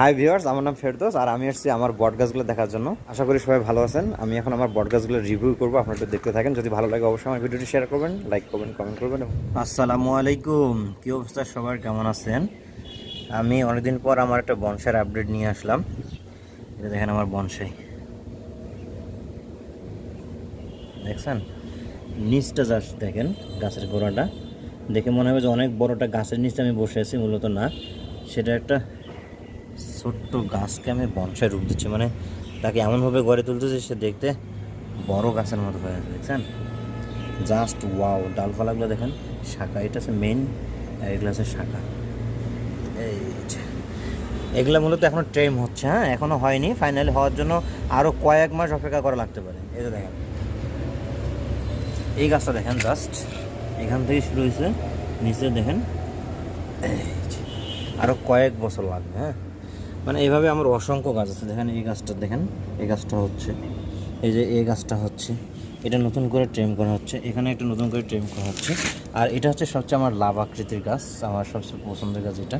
Hi viewers আমার নাম ফেরদোস আর আমি এসেছি আমার বট গাছগুলো দেখার জন্য। আশা করি সবাই ভালো আছেন। আমি এখন আমার বট গাছগুলো রিভিউ করব, আপনারা একটু দেখতে থাকেন। যদি ভালো লাগে, অবশ্যই আমার ভিডিওটি শেয়ার করবেন লাইক করবেন কমেন্ট করবেন আসসালামু আলাইকুম। কী অবস্থা সবার? কেমন আছেন? আমি অনেকদিন পর আমার একটা বনসাইয়ের আপডেট নিয়ে আসলাম। এটা দেখেন আমার বনসাই। দেখছেন? নিচটা জাস্ট দেখেন, গাছের গোড়াটা। দেখে মনে হবে যে অনেক বড়টা গাছের নিচে আমি বসে আছি, মূলত না। সেটা একটা ছোট্ট গাছকে আমি বনসায় রূপ দিচ্ছি। মানে তাকে এমনভাবে গড়ে তুলতেছে সে দেখতে বড় গাছের মতো হয়ে আছে, দেখছেন? জাস্ট ওয়াও ডালপালাগুলো দেখেন, শাখা, এটা হচ্ছে মেন আর এগুলো হচ্ছে শাখা। এই। এগুলো মূলত এখনও ট্রেম হচ্ছে হ্যাঁ? এখনও হয়নি ফাইনালি হওয়ার জন্য আরও কয়েক মাস অপেক্ষা করা লাগতে পারে। এই যে দেখেন। এই গাছটা দেখেন জাস্ট এখান থেকে শুরু হয়েছে, নিচে দেখেন আরও কয়েক বছর লাগবে হ্যাঁ? মানে এইভাবে আমার অসংখ্য গাছ আছে। দেখেন এই গাছটা, দেখেন, এই গাছটা হচ্ছে, এই যে এই গাছটা হচ্ছে, এটা নতুন করে ট্রেম করা হচ্ছে, এখানে একটা নতুন করে ট্রেম করা হচ্ছে। আর এটা হচ্ছে সবচেয়ে আমার লাভ আকৃতির গাছ, আমার সবচেয়ে পছন্দের গাছ এটা।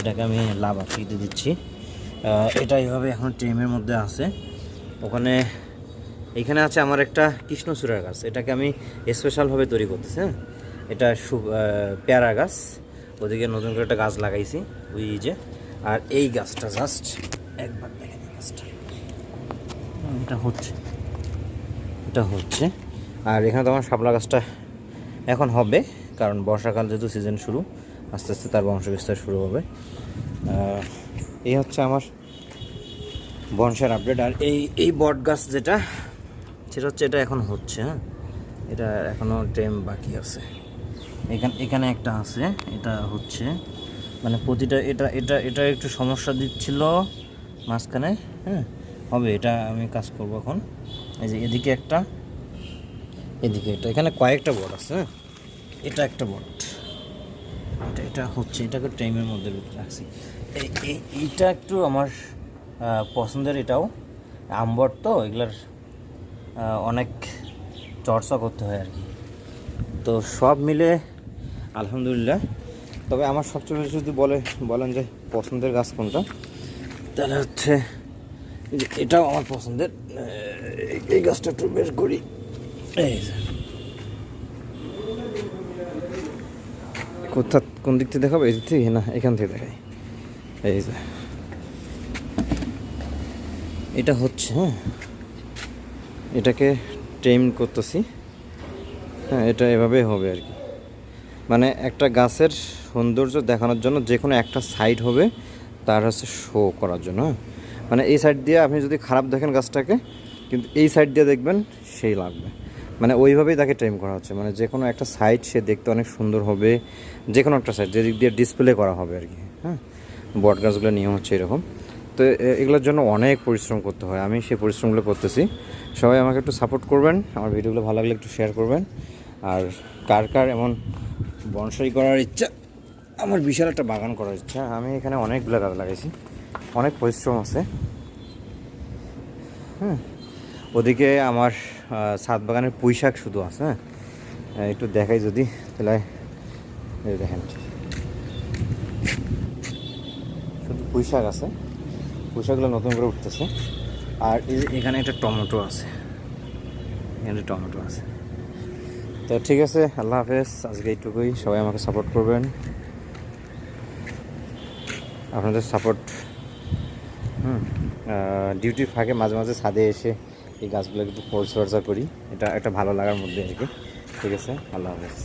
এটাকে আমি লাভ আকৃতি দিচ্ছি। এটা এইভাবে এখন ট্রেমের মধ্যে আছে। ওখানে, এখানে আছে আমার একটা কৃষ্ণচূড়ার গাছ। এটাকে আমি স্পেশালভাবে তৈরি করতেছি হ্যাঁ? এটা সু পেয়ারা গাছ। ওদিকে নতুন করে একটা গাছ লাগাইছি, ওই যে আর এই গাছটা জাস্ট একবার দেখেন এটা হচ্ছে। এটা হচ্ছে। আর এখানে তো আমার শাপলা গাছটা এখন হবে, কারণ বর্ষাকাল যেহেতু সিজন শুরু, আস্তে আস্তে তার বংশবিস্তার শুরু হবে। এই হচ্ছে আমার বনসার আপডেট আর এই এই বট গাছ যেটা, সেটা হচ্ছে, এটা এখন হচ্ছে হ্যাঁ? এটা এখনও টাইম বাকি আছে। এখানে এখানে একটা আছে, এটা হচ্ছে মানে প্রতিটা এটা এটা এটা একটু সমস্যা দিচ্ছিল মাঝখানে হ্যাঁ? হবে, এটা আমি কাজ করব এখন। এই যে এদিকে একটা এদিকে একটা। এখানে কয়েকটা বট আছে হ্যাঁ? এটা একটা বট এটা এটা হচ্ছে, এটাকে টাইমের মধ্যে রাখছি। এই, এই- এইটা একটু আমার পছন্দের এটাও। আমবট তো, এগুলার অনেক চর্চা করতে হয় আর কি। তো সব মিলে, আলহামদুলিল্লাহ তবে আমার সবচেয়ে বেশি যদি বলে, বলেন যে পছন্দের গাছ কোনটা? তাহলে হচ্ছে এটাও আমার পছন্দের। এই- গাছটা একটু বের করি। এই। কোথা, কোন দিক থেকে দেখাবো? এই দিক থেকে? না, এখান থেকে দেখাই। এই যে। এটা হচ্ছে হ্যাঁ এটাকে ট্রেন করতেছি। হ্যাঁ এটা এভাবেই হবে আর কি। মানে একটা গাছের সৌন্দর্য দেখানোর জন্য যে কোনো একটা সাইড হবে, তার হচ্ছে শো করার জন্য হ্যাঁ? মানে এই সাইড দিয়ে আপনি যদি খারাপ দেখেন গাছটাকে, কিন্তু এই সাইড দিয়ে দেখবেন সেই লাগবে। মানে ওইভাবেই তাকে ট্রেন করা হচ্ছে। মানে যে কোনো একটা সাইড সে দেখতে অনেক সুন্দর হবে, যে কোনো একটা সাইড যেদিক দিয়ে ডিসপ্লে করা হবে আর কি হ্যাঁ? বট গাছগুলো নিয়ম হচ্ছে এরকম। তো এগুলোর জন্য অনেক পরিশ্রম করতে হয়। আমি সেই পরিশ্রমগুলো করতেছি। সবাই আমাকে একটু সাপোর্ট করবেন। আমার ভিডিওগুলো ভালো লাগলে একটু শেয়ার করবেন। আর কার কার এমন বনসাই করার ইচ্ছা, আমার বিশাল একটা বাগান করার ইচ্ছা। আমি এখানে অনেকগুলো গাছ লাগাইছি। অনেক পরিশ্রম আছে। হ্যাঁ ওদিকে আমার ছাদ বাগানের পুঁই শাক শুধু আছে হ্যাঁ? একটু দেখাই যদি, তাহলে দেখেন। শুধু পুঁই শাক আছে। পুঁই শাকগুলো নতুন করে উঠতেছে। আর এখানে একটা টমেটো আছে। এখানে টমেটো আছে। তো ঠিক আছে, আল্লাহ হাফেজ। আজকে এইটুকুই। সবাই আমাকে সাপোর্ট করবেন। আপনাদের সাপোর্ট হুম ডিউটির ফাঁকে মাঝে মাঝে ছাদে এসে এই গাছগুলো একটু পরিচর্যা করি। এটা একটা ভালো লাগার মধ্যে আর কি। ঠিক আছে, আল্লাহ হাফেজ।